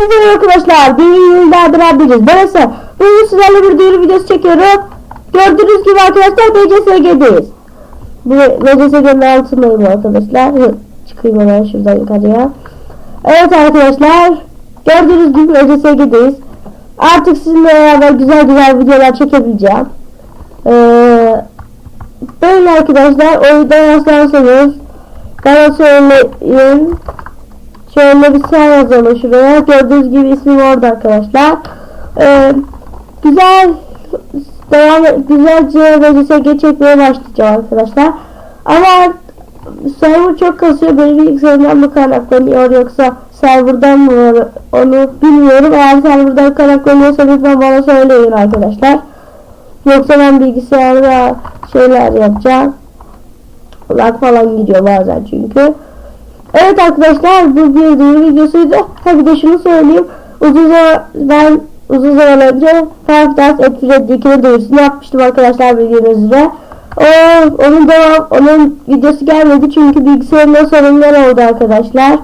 Merhaba arkadaşlar, bir yılda beraberiz. Ben Esa. Bugün sizlerle bir duyuru videosu çekiyorum. Gördüğünüz gibi arkadaşlar BCSG'deyiz. Bu BCSG'nin altındayım arkadaşlar. Çıkayım hemen şuradan yukarıya. Evet arkadaşlar, gördüğünüz gibi BCSG'deyiz. Artık sizinle beraber güzel güzel videolar çekebileceğim. Ee, böyle arkadaşlar, o yüzden rastlarsanız bana söyleyin. Şöyle bir sen yazalım şuraya. Gördüğünüz gibi ismim orada arkadaşlar. Ee, güzel devam güzelce VCSG çekmeye başlayacağım arkadaşlar. Ama server çok kasıyor. Benim bilgisayarımdan mı kaynaklanıyor yoksa serverdan mı onu bilmiyorum. Eğer serverdan kaynaklanıyorsa lütfen bana söyleyin arkadaşlar. Yoksa ben bilgisayarda şeyler yapacağım. Lag falan gidiyor bazen çünkü. Evet arkadaşlar bu bir duyuru videosuydu. Ha bir de şunu söyleyeyim. Uzun zaman ben uzun zaman önce Five Dance Freddy 2'nin duyurusunu yapmıştım arkadaşlar bildiğiniz üzere. O, onun devam, onun videosu gelmedi çünkü bilgisayarımda sorunlar oldu arkadaşlar.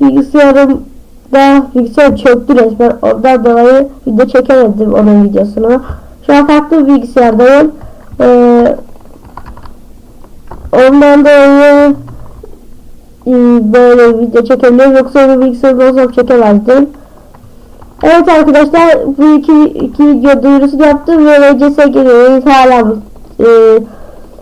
Bilgisayarımda bilgisayar çöktü resmen. Ondan dolayı video çekemedim onun videosunu. Şu an farklı bir bilgisayardayım. Ee, ondan dolayı böyle video çekebilirim yoksa bu bilgisayarda olsam çekemezdim. Evet arkadaşlar bu iki, iki video duyurusu yaptım ve VCS geliyoruz hala e,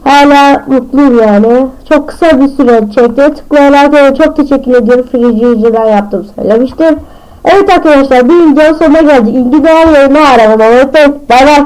hala mutluyum yani. Çok kısa bir süre çekti. Tıklayanlara çok teşekkür ediyorum. Yüzünden yaptım söylemiştim. Evet arkadaşlar bir video sonuna geldi. İlgi değer yerine aramam. Evet bay bay.